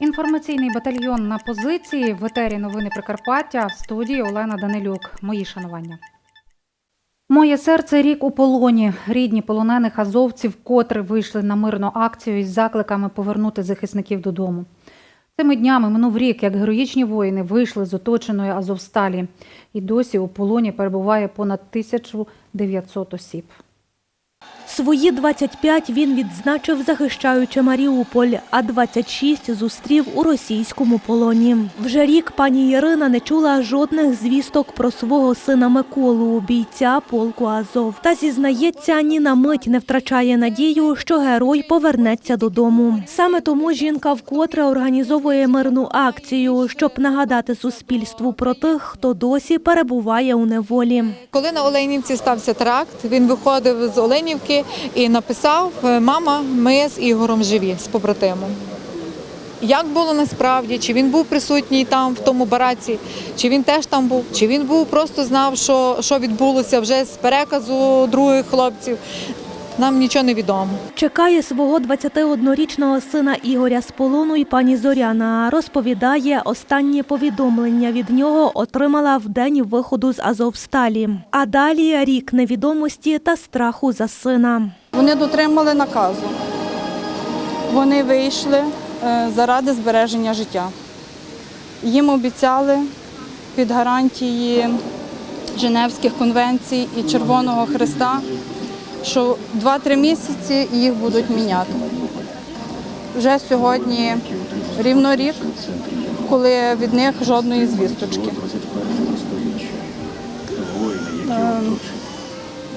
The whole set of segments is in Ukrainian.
Інформаційний батальйон на позиції в етері новини Прикарпаття в студії Олена Данилюк. Мої шанування. Моє серце рік у полоні. Рідні полонених азовців котре вийшли на мирну акцію із закликами повернути захисників додому. Цими днями минув рік, як героїчні воїни вийшли з оточеної Азовсталі. І досі у полоні перебуває понад 1900 осіб. Свої 25 він відзначив, захищаючи Маріуполь, а 26 зустрів у російському полоні. Вже рік пані Ірина не чула жодних звісток про свого сина Миколу, бійця полку Азов. Та зізнається, ні на мить не втрачає надію, що герой повернеться додому. Саме тому жінка вкотре організовує мирну акцію, щоб нагадати суспільству про тих, хто досі перебуває у неволі. Коли на Оленівці стався теракт, він виходив з Оленівки і написав: Мама, ми з Ігором живі з побратимом. Як було насправді, чи він був присутній там, в тому бараці, чи він теж там був, чи він був просто знав, що, що відбулося вже з переказу других хлопців. Нам нічого не відомо. Чекає свого 21-річного сина Ігоря з полону і пані Зоряна. Розповідає, останнє повідомлення від нього отримала в день виходу з Азовсталі. А далі рік невідомості та страху за сина. Вони дотримали наказу. Вони вийшли е, заради збереження життя. Їм обіцяли під гарантії Женевських конвенцій і Червоного Христа, що 2-3 місяці їх будуть міняти. Вже сьогодні рівно рік, коли від них жодної звісточки. Ем,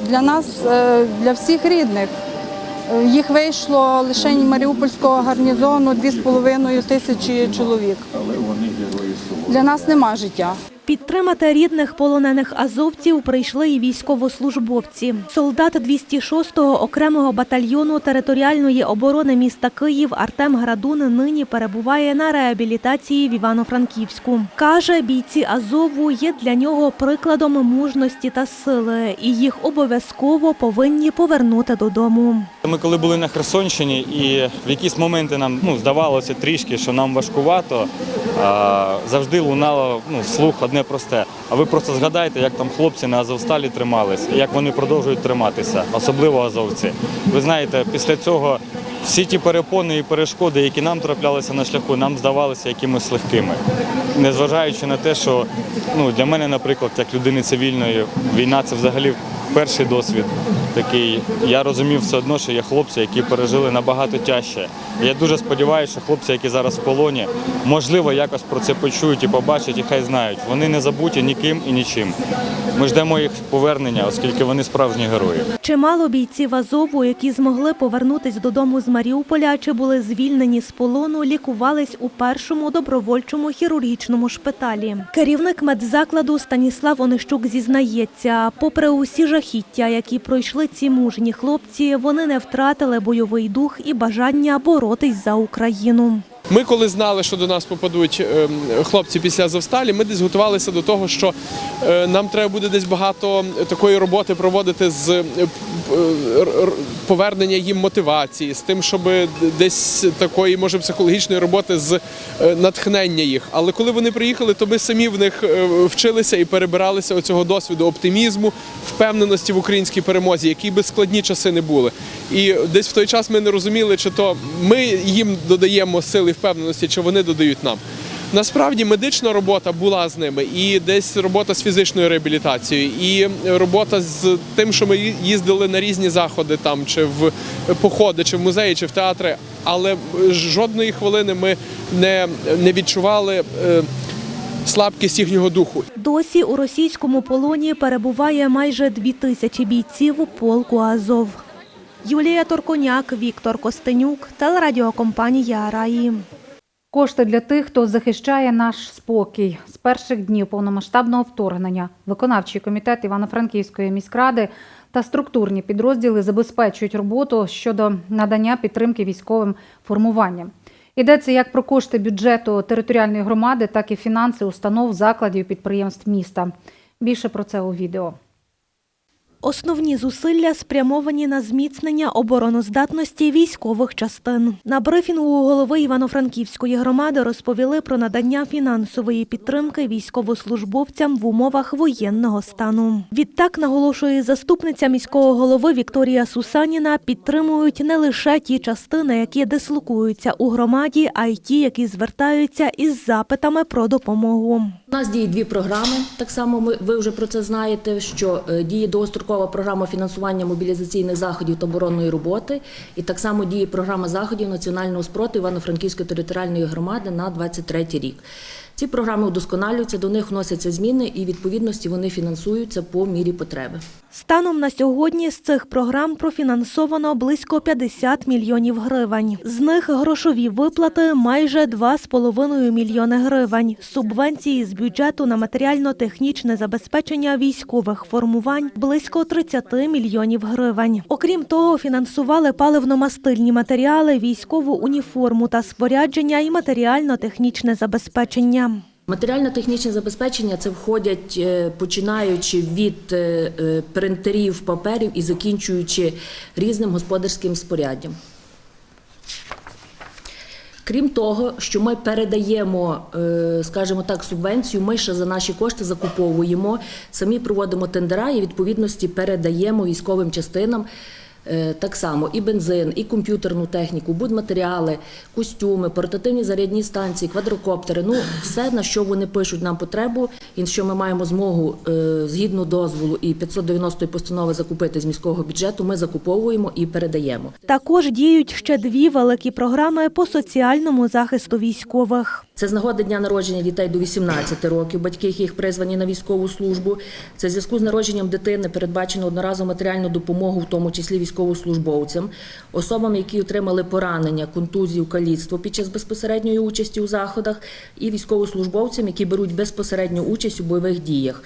Для нас, е, для всіх рідних, е, їх вийшло лише Маріупольського гарнізону 2,5 тисячі чоловік. Для нас нема життя. Підтримати рідних полонених азовців прийшли і військовослужбовці. Солдат 206-го окремого батальйону територіальної оборони міста Київ Артем Градун нині перебуває на реабілітації в Івано-Франківську. Каже, бійці Азову є для нього прикладом мужності та сили, і їх обов'язково повинні повернути додому. Ми коли були на Херсонщині, і в якісь моменти нам ну, здавалося трішки, що нам важкувато, а, завжди лунало ну, вслух одне просте. А ви просто згадайте, як там хлопці на Азовсталі тримались, як вони продовжують триматися, особливо азовці. Ви знаєте, після цього всі ті перепони і перешкоди, які нам траплялися на шляху, нам здавалися якимось легкими. Незважаючи на те, що ну, для мене, наприклад, як людини цивільної, війна це взагалі перший досвід такий. Я розумів все одно, що є хлопці, які пережили набагато тяжче. Я дуже сподіваюся, що хлопці, які зараз в полоні, можливо, якось про це почують і побачать, і хай знають. Вони не забуті ніким і нічим. Ми ждемо їх повернення, оскільки вони справжні герої. Чимало бійців Азову, які змогли повернутись додому з Маріуполя чи були звільнені з полону, лікувались у першому добровольчому хірургічному шпиталі. Керівник медзакладу Станіслав Онищук зізнається, попри усі жахіття, які пройшли ці мужні хлопці, вони не втратили бойовий дух і бажання боротись за Україну. Ми, коли знали, що до нас попадуть ем, хлопці після Азовсталі, ми десь готувалися до того, що е, нам треба буде десь багато такої роботи проводити з е, повернення їм мотивації, з тим, щоб десь такої, може, психологічної роботи з е, натхнення їх. Але коли вони приїхали, то ми самі в них вчилися і перебиралися оцього досвіду оптимізму, впевненості в українській перемозі, які би складні часи не були. І десь в той час ми не розуміли, чи то ми їм додаємо сили і впевненості, чи вони додають нам. Насправді медична робота була з ними, і десь робота з фізичною реабілітацією, і робота з тим, що ми їздили на різні заходи, там чи в походи, чи в музеї, чи в театри. Але жодної хвилини ми не, не відчували е, слабкість їхнього духу. Досі у російському полоні перебуває майже дві тисячі бійців полку Азов. Юлія Торконяк, Віктор Костенюк, телерадіокомпанія Раї. Кошти для тих, хто захищає наш спокій. З перших днів повномасштабного вторгнення виконавчий комітет Івано-Франківської міськради та структурні підрозділи забезпечують роботу щодо надання підтримки військовим формуванням. Йдеться як про кошти бюджету територіальної громади, так і фінанси установ, закладів, підприємств міста. Більше про це у відео. Основні зусилля спрямовані на зміцнення обороноздатності військових частин. На брифінгу голови Івано-Франківської громади розповіли про надання фінансової підтримки військовослужбовцям в умовах воєнного стану. Відтак, наголошує заступниця міського голови Вікторія Сусаніна, підтримують не лише ті частини, які дислокуються у громаді, а й ті, які звертаються із запитами про допомогу. У нас діє дві програми. Так само ми ви вже про це знаєте. Що е, діє довгострокова програма фінансування мобілізаційних заходів та оборонної роботи, і так само діє програма заходів національного спроту Івано-Франківської територіальної громади на 23 рік. Ці програми удосконалюються, до них вносяться зміни, і відповідності вони фінансуються по мірі потреби. Станом на сьогодні з цих програм профінансовано близько 50 мільйонів гривень. З них грошові виплати майже 2,5 мільйони гривень, субвенції з бюджету на матеріально-технічне забезпечення військових формувань близько 30 мільйонів гривень. Окрім того, фінансували паливно-мастильні матеріали, військову уніформу та спорядження і матеріально-технічне забезпечення. Матеріально-технічне забезпечення це входять е, починаючи від е, е, принтерів, паперів і закінчуючи різним господарським споряддям. Крім того, що ми передаємо, скажімо так, субвенцію, ми ще за наші кошти закуповуємо, самі проводимо тендера і відповідності передаємо військовим частинам. Е, Так само і бензин, і комп'ютерну техніку, будматеріали, костюми, портативні зарядні станції, квадрокоптери. Ну, все, на що вони пишуть нам потребу, і що ми маємо змогу е, згідно дозволу і 590 постанови закупити з міського бюджету, ми закуповуємо і передаємо. Також діють ще дві великі програми по соціальному захисту військових. Це з нагоди дня народження дітей до 18 років, батьки яких призвані на військову службу. Це в зв'язку з народженням дитини передбачено одноразову матеріальну допомогу, в тому числі військовослужбовцям, особам, які отримали поранення, контузію, каліцтво під час безпосередньої участі у заходах, і військовослужбовцям, які беруть безпосередню участь у бойових діях.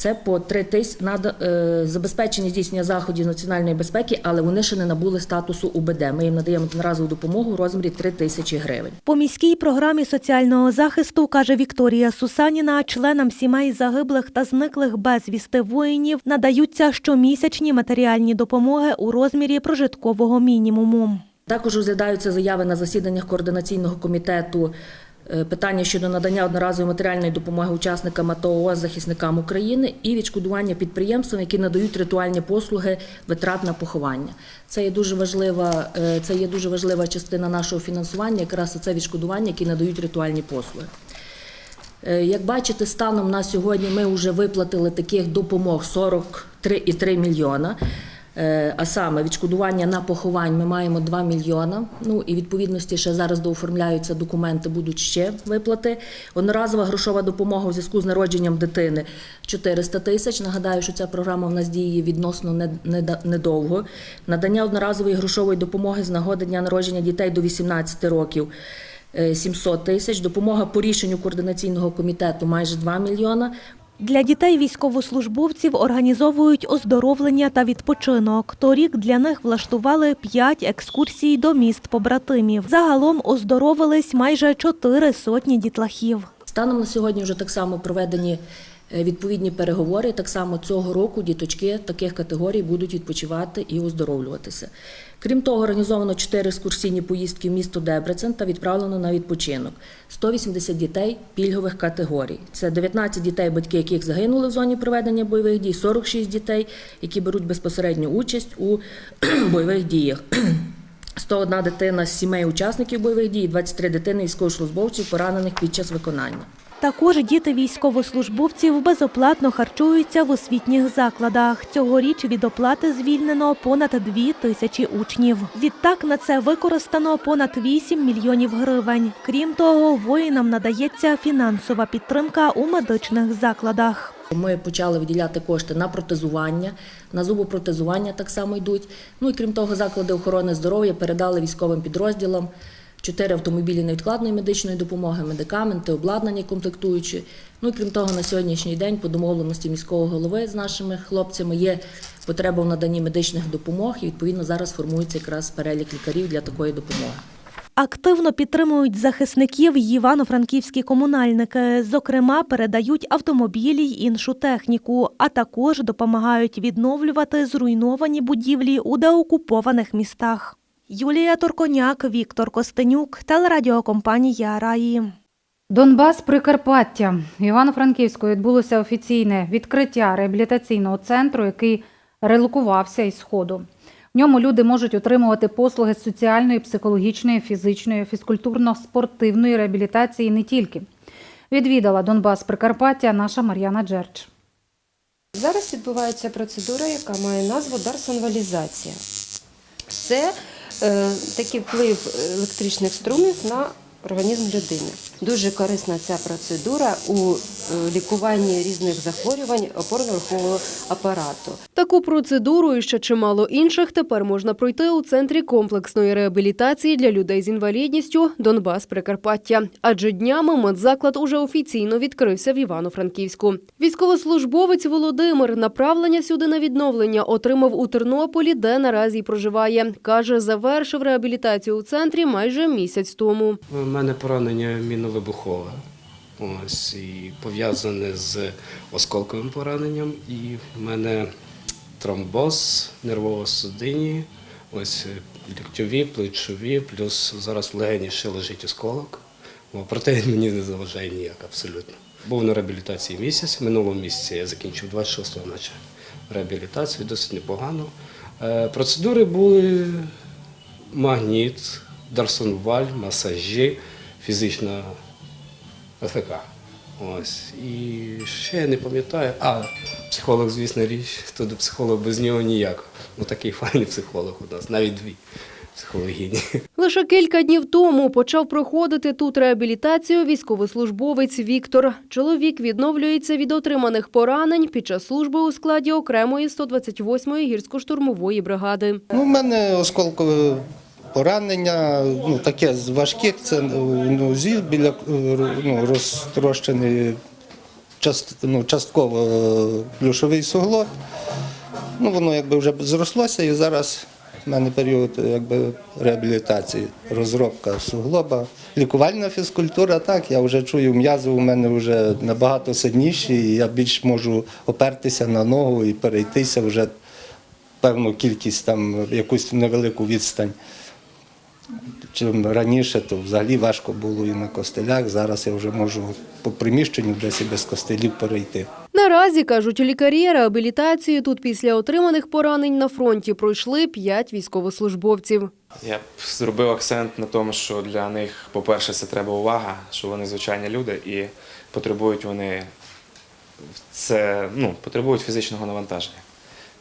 Це по три тисяч на е, забезпечення здійснення заходів національної безпеки, але вони ще не набули статусу УБД. Ми їм надаємо одноразову допомогу у розмірі 3 тисячі гривень. По міській програмі соціального захисту, каже Вікторія Сусаніна, членам сімей загиблих та зниклих безвісти воїнів надаються щомісячні матеріальні допомоги у розмірі прожиткового мінімуму. Також розглядаються заяви на засіданнях координаційного комітету. Е, Питання щодо надання одноразової матеріальної допомоги учасникам АТО ООС захисникам України і відшкодування підприємствам, які надають ритуальні послуги витрат на поховання. Це є дуже важлива, е, це є дуже важлива частина нашого фінансування, якраз це відшкодування, які надають ритуальні послуги. Е, Як бачите, станом на сьогодні ми вже виплатили таких допомог 43,3 мільйона. Е, А саме відшкодування на поховань ми маємо 2 мільйона. Ну і відповідності ще зараз дооформляються документи, будуть ще виплати. Одноразова грошова допомога у зв'язку з народженням дитини 400 тисяч. Нагадаю, що ця програма в нас діє відносно не- не- недовго. Надання одноразової грошової допомоги з нагоди дня народження дітей до 18 років. е, 700 тисяч, допомога по рішенню координаційного комітету майже 2 мільйона. Для дітей військовослужбовців організовують оздоровлення та відпочинок. Торік для них влаштували п'ять екскурсій до міст побратимів. Загалом оздоровились майже чотири сотні дітлахів. Станом на сьогодні вже так само проведені відповідні переговори. Так само цього року діточки таких категорій будуть відпочивати і оздоровлюватися. Крім того, організовано 4 екскурсійні поїздки в місто Дебрецен та відправлено на відпочинок. 180 дітей пільгових категорій. Це 19 дітей, батьки яких загинули в зоні проведення бойових дій, 46 дітей, які беруть безпосередню участь у бойових діях. 101 дитина з сімей учасників бойових дій, 23 дитини військовослужбовців, поранених під час виконання. Також діти військовослужбовців безоплатно харчуються в освітніх закладах. Цьогоріч від оплати звільнено понад дві тисячі учнів. Відтак на це використано понад 8 мільйонів гривень. Крім того, воїнам надається фінансова підтримка у медичних закладах. Ми почали виділяти кошти на протезування, на зубопротезування так само йдуть. Ну і крім того, заклади охорони здоров'я передали військовим підрозділам чотири автомобілі невідкладної медичної допомоги, медикаменти, обладнання комплектуючі. Ну і крім того, на сьогоднішній день по домовленості міського голови з нашими хлопцями є потреба в наданні медичних допомог, і відповідно зараз формується якраз перелік лікарів для такої допомоги. Активно підтримують захисників івано-франківські комунальники. Зокрема, передають автомобілі й іншу техніку, а також допомагають відновлювати зруйновані будівлі у деокупованих містах. Юлія Торконяк, Віктор Костенюк, телерадіокомпанія Раї. Донбас Прикарпаття. В Івано-Франківську відбулося офіційне відкриття реабілітаційного центру, який релокувався із сходу. В ньому люди можуть отримувати послуги з соціальної, психологічної, фізичної, фізкультурно-спортивної реабілітації не тільки. Відвідала Донбас Прикарпаття наша Мар'яна Джерч. Зараз відбувається процедура, яка має назву дарсонвалізація. Це такий вплив електричних струмів на організм людини. Дуже корисна ця процедура у е, лікуванні різних захворювань опорно-рухового апарату. Таку процедуру і ще чимало інших тепер можна пройти у центрі комплексної реабілітації для людей з інвалідністю Донбас Прикарпаття. Адже днями медзаклад уже офіційно відкрився в Івано-Франківську. Військовослужбовець Володимир направлення сюди на відновлення отримав у Тернополі, де наразі й проживає. каже, завершив реабілітацію у центрі майже місяць тому. Мене поранення міновибухове. Ось і пов'язане з осколковим пораненням. І в мене тромбоз нервово-судинні, ось ліктьові, плечові, плюс зараз в легені ще лежить осколок. Проте мені не заважає ніяк абсолютно. Був на реабілітації місяць. Минулого місяця я закінчив 26-го, наче реабілітацію, досить непогано. Е, Процедури були магніт, дарсонваль, масажі, фізична ФК. Ось. І ще я не пам'ятаю. А, психолог, звісно, річ, хто до психолога без нього ніяк. Ну такий файний психолог у нас, навіть дві психологині. Лише кілька днів тому почав проходити тут реабілітацію військовослужбовець Віктор. Чоловік відновлюється від отриманих поранень під час служби у складі окремої 128-ї гірсько-штурмової бригади. Ну, у мене осколкове поранення, ну таке з важких, це в нозі біля е, ну, розтрощений част, ну, частково е, плюшовий суглоб. Ну, воно якби вже зрослося і зараз в мене період якби, реабілітації, розробка суглоба. Лікувальна фізкультура, так, я вже чую, м'язи у мене вже набагато сильніші, і я більш можу опертися на ногу і перейтися вже певну кількість, там, якусь невелику відстань. Чим раніше, то взагалі важко було і на костелях. Зараз я вже можу по приміщенню десь і без костелів перейти. Наразі, кажуть лікарі, реабілітацію тут після отриманих поранень на фронті пройшли п'ять військовослужбовців. Я б зробив акцент на тому, що для них, по-перше, це треба увага, що вони звичайні люди і потребують вони це, ну, потребують фізичного навантаження.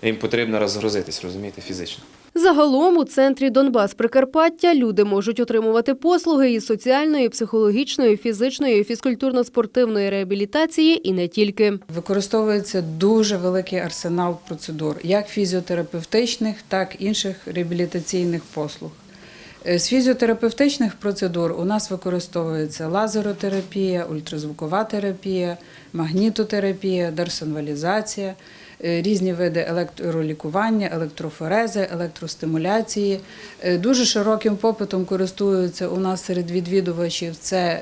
Їм потрібно розгрузитись, розумієте, фізично. Загалом у центрі Донбас Прикарпаття люди можуть отримувати послуги із соціальної, психологічної, фізичної, фізкультурно-спортивної реабілітації і не тільки. Використовується дуже великий арсенал процедур, як фізіотерапевтичних, так і інших реабілітаційних послуг. Е, З фізіотерапевтичних процедур у нас використовується лазеротерапія, ультразвукова терапія, магнітотерапія, дарсонвалізація, різні види електролікування, електрофорези, електростимуляції. Е, Дуже широким попитом користуються у нас серед відвідувачів це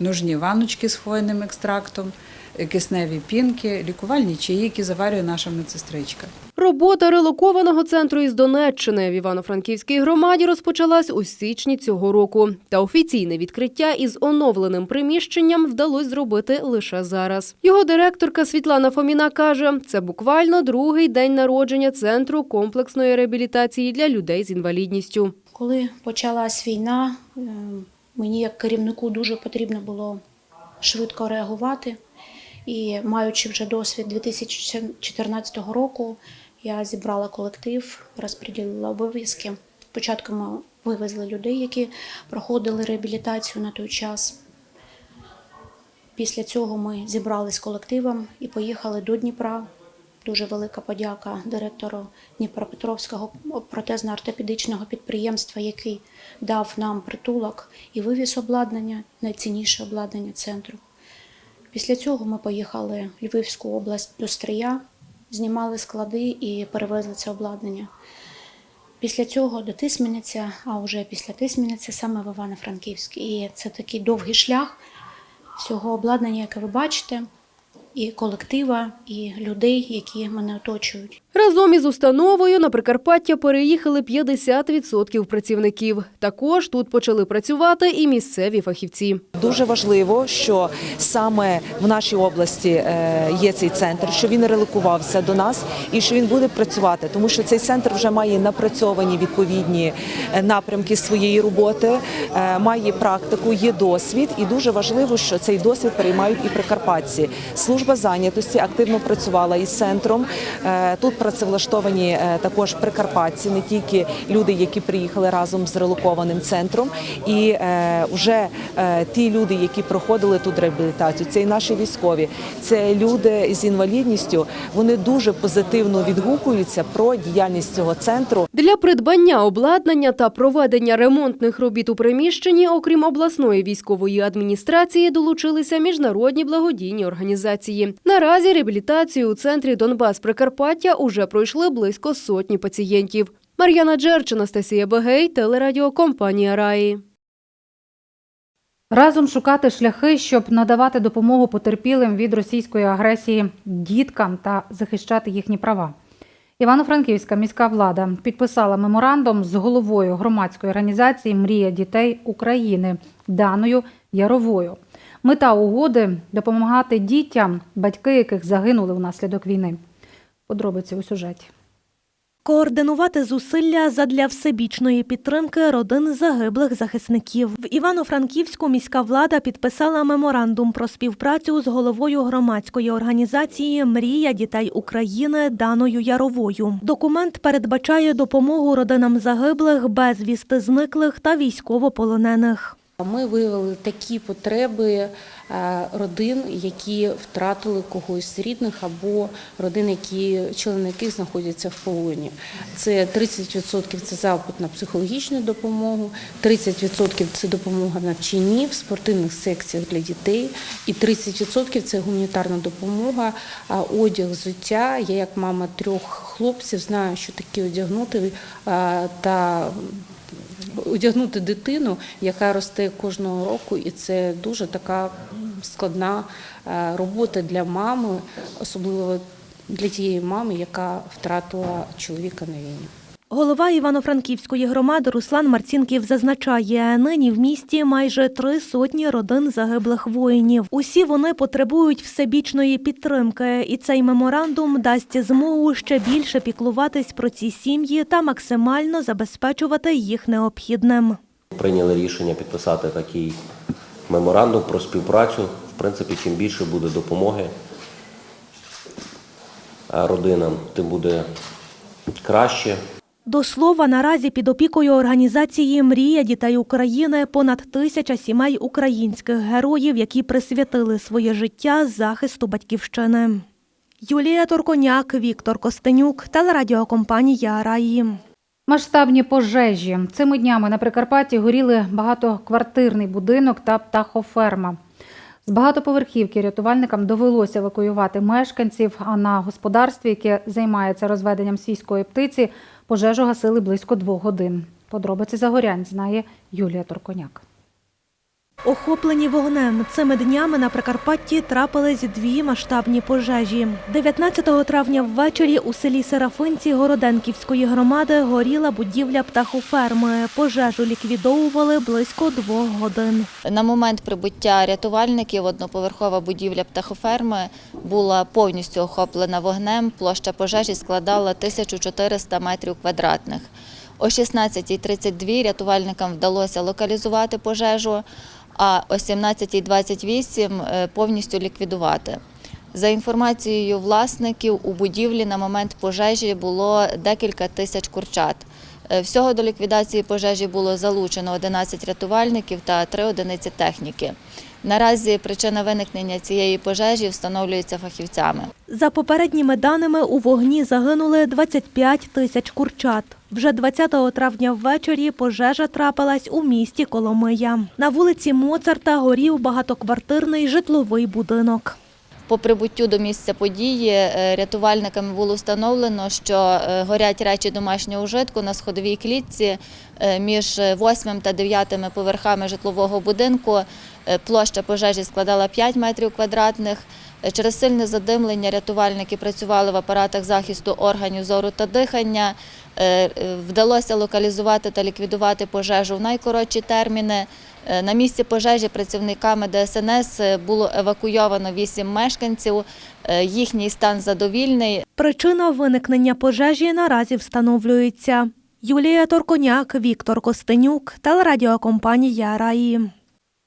ножні ваночки з хвойним екстрактом, е, кисневі пінки, лікувальні чаї, які заварює наша медсестричка. Робота релокованого центру із Донеччини в Івано-Франківській громаді розпочалась у січні цього року. Та офіційне відкриття із оновленим приміщенням вдалося зробити лише зараз. Його директорка Світлана Фоміна каже, це буквально другий день народження центру комплексної реабілітації для людей з інвалідністю. Коли почалась війна, е, мені як керівнику дуже потрібно було швидко реагувати. І маючи вже досвід 2014 року, я зібрала колектив, розподілила обов'язки. Спочатку ми вивезли людей, які проходили реабілітацію на той час. Після цього ми зібрались колективом і поїхали до Дніпра Дуже велика подяка директору Дніпропетровського протезно-ортопедичного підприємства, який дав нам притулок і вивіз обладнання, найцінніше обладнання центру. Після цього ми поїхали в Львівську область до Стрия, знімали склади і перевезли це обладнання. Після цього до Тисмениця, а вже після Тисмениця саме в Івано-Франківськ. І це такий довгий шлях всього обладнання, яке ви бачите, і колектива, і людей, які мене оточують. Разом із установою на Прикарпаття переїхали 50% працівників. Також тут почали працювати і місцеві фахівці. Дуже важливо, що саме в нашій області е, є цей центр, що він релокувався до нас і що він буде працювати, тому що цей центр вже має напрацьовані відповідні е, напрямки своєї роботи, е, має практику, є досвід, і дуже важливо, що цей досвід переймають і прикарпатці. Служба зайнятості активно працювала із центром. Тут працевлаштовані е, також прикарпатці, не тільки люди, які приїхали разом з релокованим центром, і е, вже е, ті люди, які проходили тут реабілітацію, це і наші військові, це люди з інвалідністю. Вони дуже позитивно відгукуються про діяльність цього центру. Для придбання обладнання та проведення ремонтних робіт у приміщенні, окрім обласної військової адміністрації, долучилися міжнародні благодійні організації. Наразі реабілітацію у центрі Донбас Прикарпаття уже пройшли близько сотні пацієнтів. Мар'яна Джерч, Анастасія Бегей, телерадіокомпанія Раї. Разом шукати шляхи, щоб надавати допомогу потерпілим від російської агресії діткам та захищати їхні права. Івано-Франківська міська влада підписала меморандум з головою громадської організації Мрія дітей України Даною Яровою. Мета угоди допомагати дітям, батьки яких загинули внаслідок війни. Подробиці у сюжеті. Координувати зусилля задля всебічної підтримки родин загиблих захисників. В Івано-Франківську міська влада підписала меморандум про співпрацю з головою громадської організації Мрія дітей України Даною Яровою. Документ передбачає допомогу родинам загиблих, безвісти зниклих та військовополонених. Ми виявили такі потреби родин, які втратили когось з рідних, або родин, які члени яких знаходяться в полоні. Це 30% це запит на психологічну допомогу, 30% це допомога навчанні в спортивних секціях для дітей, і 30% це гуманітарна допомога, одяг, взуття. Я як мама трьох хлопців знаю, що таке одягнути та одягнути дитину, яка росте кожного року, і це дуже така складна е, робота для мами, особливо для тієї мами, яка втратила чоловіка на війні. Голова Івано-Франківської громади Руслан Марцінків зазначає, нині в місті майже три сотні родин загиблих воїнів. Усі вони потребують всебічної підтримки, і цей меморандум дасть змогу ще більше піклуватись про ці сім'ї та максимально забезпечувати їх необхідним. Прийняли рішення підписати такий меморандум про співпрацю. В принципі, чим більше буде допомоги е, родинам, тим буде краще. До слова, наразі під опікою організації Мрія дітей України понад тисяча сімей українських героїв, які присвятили своє життя захисту батьківщини. Юлія Турконяк, Віктор Костенюк, телерадіокомпанія Раї. Масштабні пожежі. Цими днями на Прикарпатті горіли багатоквартирний будинок та птахоферма. З багатоповерхівки рятувальникам довелося евакуювати мешканців, а на господарстві, яке займається розведенням свійської птиці, пожежу гасили близько двох годин. Подробиці загорянь знає Юлія Торконяк. Охоплені вогнем цими днями на Прикарпатті трапились дві масштабні пожежі. 19 травня ввечері у селі Серафинці Городенківської громади горіла будівля птахоферми. Пожежу ліквідовували близько двох годин. На момент прибуття рятувальників одноповерхова будівля птахоферми була повністю охоплена вогнем. Площа пожежі складала 1400 метрів квадратних. О 16.32 рятувальникам вдалося локалізувати пожежу, а о 17.28 е, повністю ліквідувати. За інформацією власників, у будівлі на момент пожежі було декілька тисяч курчат. Е, Всього до ліквідації пожежі було залучено 11 рятувальників та 3 одиниці техніки. Наразі причина виникнення цієї пожежі встановлюється фахівцями. За попередніми даними, у вогні загинули 25 тисяч курчат. Вже 20 травня ввечері пожежа трапилась у місті Коломия. На вулиці Моцарта горів багатоквартирний житловий будинок. По прибуттю до місця події е, рятувальниками було встановлено, що е, горять речі домашнього ужитку на сходовій клітці е, між 8 та 9 поверхами житлового будинку. Площа пожежі складала 5 метрів квадратних. Через сильне задимлення рятувальники працювали в апаратах захисту органів зору та дихання. Вдалося локалізувати та ліквідувати пожежу в найкоротші терміни. Е, На місці пожежі працівниками ДСНС е, було евакуйовано 8 мешканців. Е, Їхній стан задовільний. Причина виникнення пожежі наразі встановлюється. Юлія Торконяк, Віктор Костенюк, телерадіокомпанія Раї.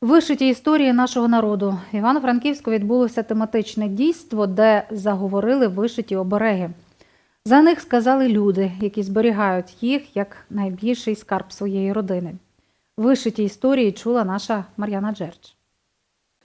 Вишиті історії нашого народу. В Івано-Франківську відбулося тематичне дійство, де заговорили вишиті обереги. За них сказали люди, які зберігають їх як найбільший скарб своєї родини. Вишиті історії чула наша Мар'яна Джерч.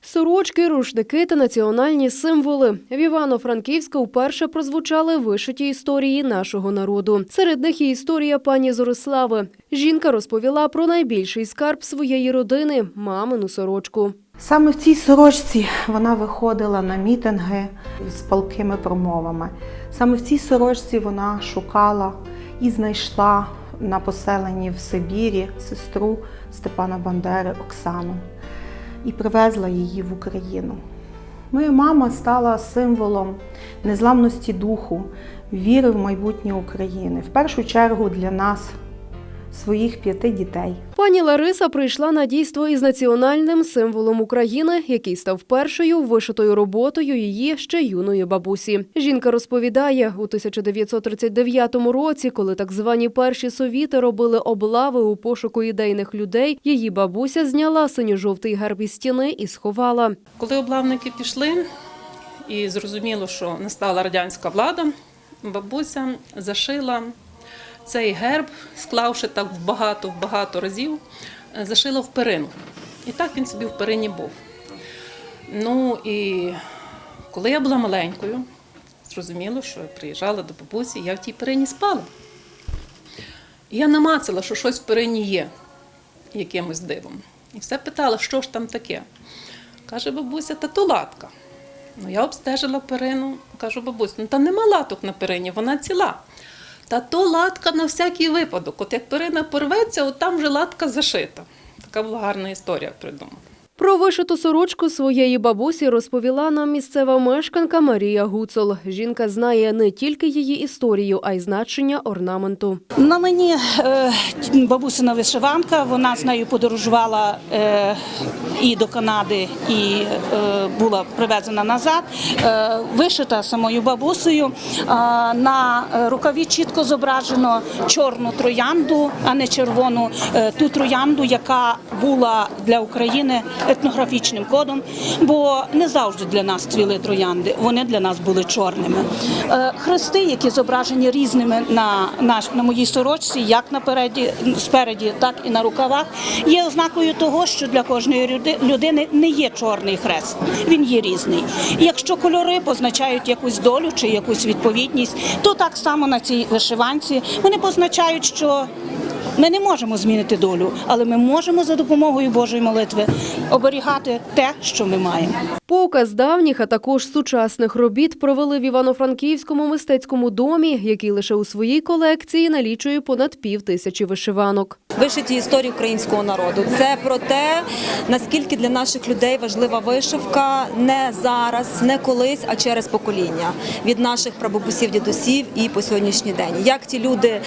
Сорочки, рушники та національні символи. В Івано-Франківську вперше прозвучали вишиті історії нашого народу. Серед них і історія пані Зорислави. Жінка розповіла про найбільший скарб своєї родини мамину сорочку. Саме в цій сорочці вона виходила на мітинги з палкими промовами. Саме в цій сорочці вона шукала і знайшла на поселенні в Сибірі сестру Степана Бандери Оксану і привезла її в Україну. Моя мама стала символом незламності духу, віри в майбутнє України. В першу чергу для нас, своїх п'яти дітей. Пані Лариса прийшла на дійство із національним символом України, який став першою вишитою роботою її ще юної бабусі. Жінка розповідає, у 1939 році, коли так звані перші совіти робили облави у пошуку ідейних людей, її бабуся зняла синьо-жовтий герб із стіни і сховала. Коли облавники пішли, і зрозуміло, що настала радянська влада, бабуся зашила цей герб, склавши так в багато в багато разів, е, зашила в перину. І так він собі в перині був. Ну і коли я була маленькою, зрозуміло, що я приїжджала до бабусі, я в тій перині спала. І я намацала, що щось в перині є якимось дивом. І все питала, що ж там таке. Каже бабуся, та то латка. Ну, я обстежила перину, кажу, бабусь, ну та нема латок на перині, вона ціла. Та то латка на всякий випадок. От як перина порветься, от там вже латка зашита. Така була гарна історія придумана. Про вишиту сорочку своєї бабусі розповіла нам місцева мешканка Марія Гуцол. Жінка знає не тільки її історію, а й значення орнаменту. На мені е, бабусина вишиванка, вона з нею подорожувала е, і до Канади, і е, була привезена назад. Вишита самою бабусею. На рукаві чітко зображено чорну троянду, а не червону. Ту троянду, яка була для України етнографічним кодом, бо не завжди для нас цвіли троянди, вони для нас були чорними. Е, Хрести, які зображені різними на, на, на моїй сорочці, як напереді, спереді, так і на рукавах, є ознакою того, що для кожної людини не є чорний хрест, він є різний. Якщо кольори позначають якусь долю чи якусь відповідність, то так само на цій вишиванці вони позначають, що ми не можемо змінити долю, але ми можемо за допомогою Божої молитви оберігати те, що ми маємо. Показ давніх, а також сучасних робіт провели в Івано-Франківському мистецькому домі, який лише у своїй колекції налічує понад пів тисячі вишиванок. Вишиті історії українського народу. Це про те, наскільки для наших людей важлива вишивка не зараз, не колись, а через покоління від наших прабабусів, дідусів і по сьогоднішній день. Як ті люди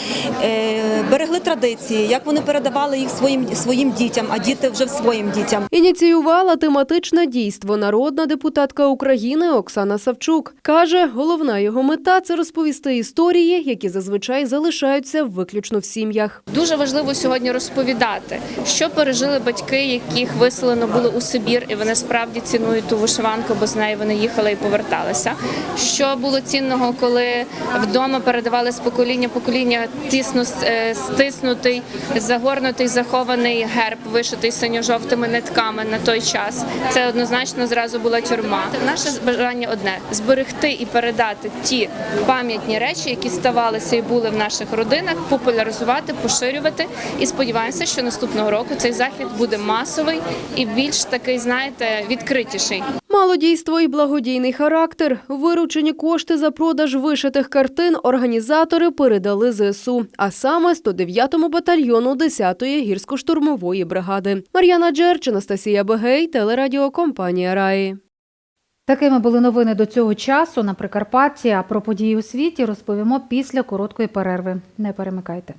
е, берегли традиції, як вони передавали їх своїм своїм дітям, а діти вже своїм дітям. Ініціювала тематичне дійство народна депутатка України Оксана Савчук. Каже, головна його мета це розповісти історії, які зазвичай залишаються виключно в сім'ях. Дуже важливо сьогодні розповідати, що пережили батьки, яких виселено було у Сибір, і вони справді цінують ту вишиванку, бо з нею вони їхали і поверталися. Що було цінного, коли вдома передавали з покоління покоління тісно е, стиснутий, загорнутий, захований герб, вишитий синьо-жовтими нитками на той час. Це однозначно зразу була тюрма. Наше бажання одне зберегти і передати ті пам'ятні речі, які ставалися і були в наших родинах, популяризувати, поширювати. І сподіваємося, що наступного року цей захід буде масовий і більш такий, знаєте, відкритіший. Мало дійство і благодійний характер. Виручені кошти за продаж вишитих картин організатори передали ЗСУ, а саме 109-му батальйону 10-ї гірсько-штурмової бригади. Мар'яна Джерч, Анастасія Бегей, телерадіокомпанія Раї. Такими були новини до цього часу на Прикарпатті. А про події у світі розповімо після короткої перерви. Не перемикайте.